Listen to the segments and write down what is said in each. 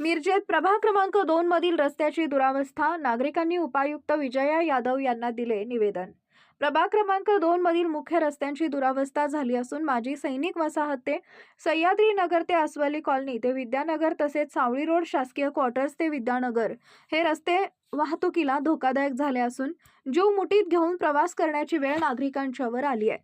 मिरजेत प्रभाग क्रमांक दोन मधील रस्त्याची दुरावस्था नागरिकांनी उपायुक्त विजया यादव यांना दिले निवेदन. प्रभाग क्रमांक दोन मधील मुख्य रस्त्यांची दुरावस्था झाली असून माजी सैनिक वसाहत ते सह्याद्री नगर ते अस्वली कॉलनी ते विद्यानगर तसेच सावळी रोड शासकीय क्वार्टर्स ते विद्यानगर हे रस्ते वाहतुकीला धोकादायक झाले असून जीव मुठीत घेऊन प्रवास करण्याची वेळ नागरिकांच्यावर आली आहे.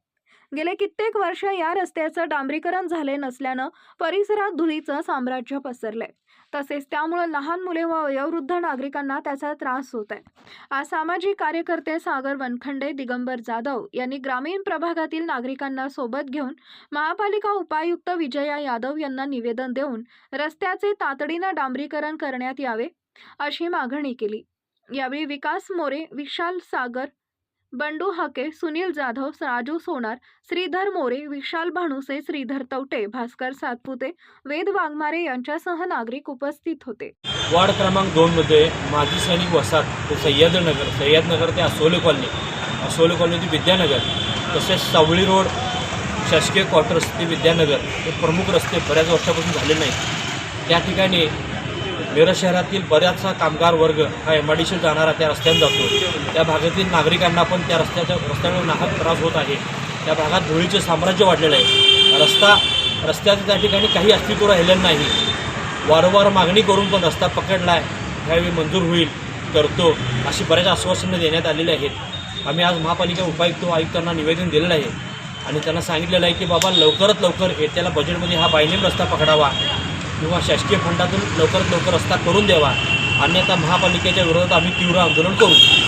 गेले कित्येक वर्ष या रस्त्याचं डांबरीकरण झाले नसल्यानं परिसरात धुळीचं साम्राज्य पसरलंय. तसेच त्यामुळे लहान मुले व वयोवृद्ध नागरिकांना त्याचा त्रास होत आहे आज सामाजिक कार्यकर्ते सागर वनखंडे दिगंबर जाधव यांनी ग्रामीण प्रभागातील नागरिकांना सोबत घेऊन महापालिका उपायुक्त विजया यादव यांना निवेदन देऊन रस्त्याचे तातडीनं डांबरीकरण करण्यात यावे अशी मागणी केली. यावेळी विकास मोरे विशाल सागर बंडू हाके सुनील जाधव राजू सोनार श्रीधर मोरे विशाल भानुसे श्रीधर तवटे भास्कर सातपुते वेद वाघमारे यांच्यासह नागरिक उपस्थित होते. वार्ड क्रमांक दोन मध्ये माजी सैनिक वसाहत ते सह्याद्रीनगर सह्याद्रीनगर ते असोले कॉलनी असोले कॉलनी ते विद्यानगर तसेच सावळी रोड शासकीय क्वार्टर्स ते विद्यानगर हे प्रमुख रस्ते बऱ्याच वर्षापासून झाले नाहीत. त्या ठिकाणी मिरज शहरातील बऱ्याचसा कामगार वर्ग हा एम आय डी जाणारा त्या रस्त्याने जातो. त्या भागातील नागरिकांना पण त्या रस्त्याच्या रस्त्यामुळे नाहक त्रास होत आहे. त्या भागात धुळीचे साम्राज्य वाढलेलं आहे. रस्ता रस्त्याचं त्या ठिकाणी काही अस्तित्व राहिलेलं नाही. वारंवार मागणी करून पण रस्ता पकडला आहे ह्यावेळी मंजूर होईल करतो अशी बऱ्याच आश्वासनं देण्यात आलेली आहेत. आम्ही आज महापालिका उपायुक्त आयुक्तांना निवेदन दिलेलं आहे. आणि त्यांना सांगितलेलं आहे की बाबा लवकरात लवकर येत्याला बजेटमध्ये हा बायनेम रस्ता पकडावा. किंवा शासकीय फंडातून लवकरात लवकर रस्ता करून द्यावा. अन्यथा महापालिकेच्या विरोधात आम्ही तीव्र आंदोलन करू.